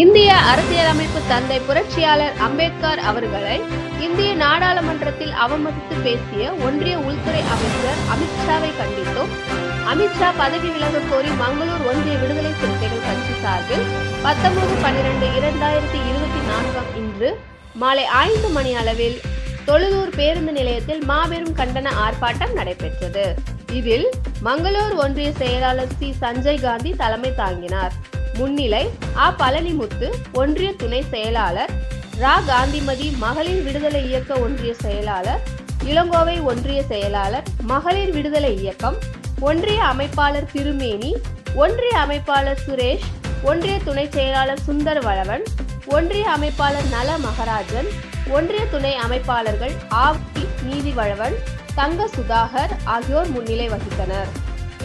இந்திய அரசியலமைப்பு தந்தை புரட்சியாளர் அம்பேத்கர் அவர்களை இந்திய நாடாளுமன்றத்தில் அவமதித்து பேசிய ஒன்றிய உள்துறை அமைச்சர் அமித்ஷாவை கண்டித்தும் அமித்ஷா பதவி விலக கோரி மங்களூர் ஒன்றிய விடுதலை சிறுத்தைகள் கட்சி சார்பில் பத்தொன்பது பன்னிரண்டு இரண்டாயிரத்தி இருபத்தி நான்காம் இன்று மாலை ஐந்து மணி அளவில் தொழுதூர் பேருந்து நிலையத்தில் மாபெரும் கண்டன ஆர்ப்பாட்டம் நடைபெற்றது. இதில் மங்களூர் ஒன்றிய செயலாளர் சி. சஞ்சய் காந்தி தலைமை தாங்கினார். முன்னிலை ஆ பழனிமுத்து ஒன்றிய துணை செயலாளர் ரா காந்திமதி மகளிர் விடுதலை இயக்க ஒன்றிய செயலாளர் இளங்கோவை ஒன்றிய செயலாளர் மகளிர் விடுதலை இயக்கம் ஒன்றிய அமைப்பாளர் திருமேனி ஒன்றிய அமைப்பாளர் சுரேஷ் ஒன்றிய துணை செயலாளர் சுந்தர் வளவன் ஒன்றிய அமைப்பாளர் நல மகராஜன் ஒன்றிய துணை அமைப்பாளர்கள் ஆவி நீதிவழவன் தங்க சுதாகர் ஆகியோர் முன்னிலை வகித்தனர்.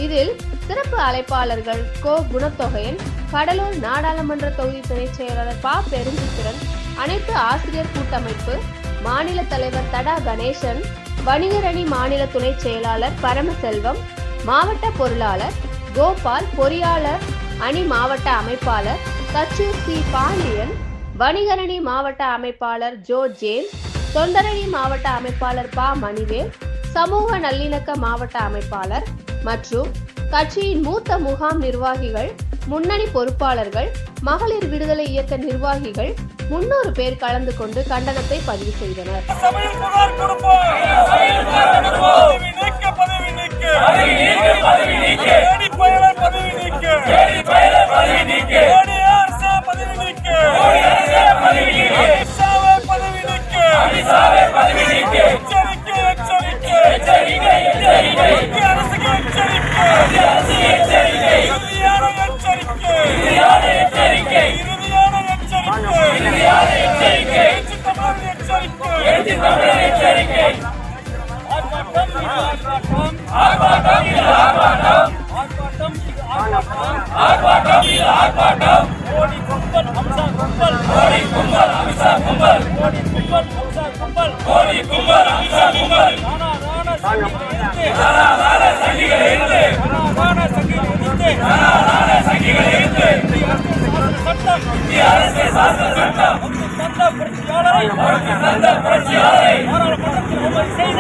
இதில் சிறப்பு அழைப்பாளர்கள் கோ குணத்தொகையன் கடலூர் நாடாளுமன்ற தொகுதி துணை செயலாளர் பா. பெருஞ்சித்திரன் அனைத்து ஆசிரியர் கூட்டமைப்பு மாநில தலைவர் தடா கணேசன் வணிகரணி மாநில துணை செயலாளர் பரமசெல்வம் மாவட்ட பொருளாளர் கோபால் பொறியாளர் அணி மாவட்ட அமைப்பாளர் சச்சு சி. பாண்டியன் வணிகரணி மாவட்ட அமைப்பாளர் ஜோ. ஜேம்ஸ் தொண்டரணி மாவட்ட அமைப்பாளர் பா. மணிவேல் சமூக நல்லிணக்க மாவட்ட அமைப்பாளர் மற்றும் கட்சியின் மூத்த முகாம் நிர்வாகிகள் முன்னணி பொறுப்பாளர்கள் மகளிர் விடுதலை இயக்க நிர்வாகிகள் முன்னூறு பேர் கலந்து கொண்டு கண்டனத்தை பதிவு செய்தனர். ஆர்ப்பாட்டம் இது ஆர்ப்பாட்டம் மோடி கும்பல் அம்சா கும்பல் மோடி கும்பல் அம்சா கும்பல் மோடி கும்பல் அம்சா கும்பல் மோடி கும்பல் அம்சா கும்பல் சங்கிகள் இருந்து சங்கிகள் இருந்து சங்கிகள் இருந்து சட்டம் இந்திய அரசு சாசன சட்டம் புரட்சியாளரை தந்த புரட்சியாளரை நாடாளுமன்றத்தில் அமல் செய்த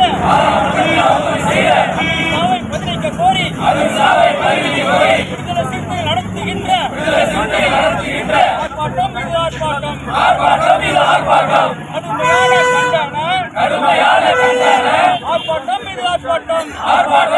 சாவை பதினைக்க கோரி சாவை பதினைக்க கோரி விடுதலை சிறுத்தை நடத்துகின்ற விடுதலை நடத்துகின்ற ஆர்ப்பாட்டம் இது ஆர்ப்பாட்டம் ஆர்ப்பாட்டம் இது ஆர்ப்பாட்டம் கடுமையான கண்டன கடுமையான கண்டன ஆர்ப்பாட்டம் இது ஆர்ப்பாட்டம் ஆர்ப்பாட்டம்.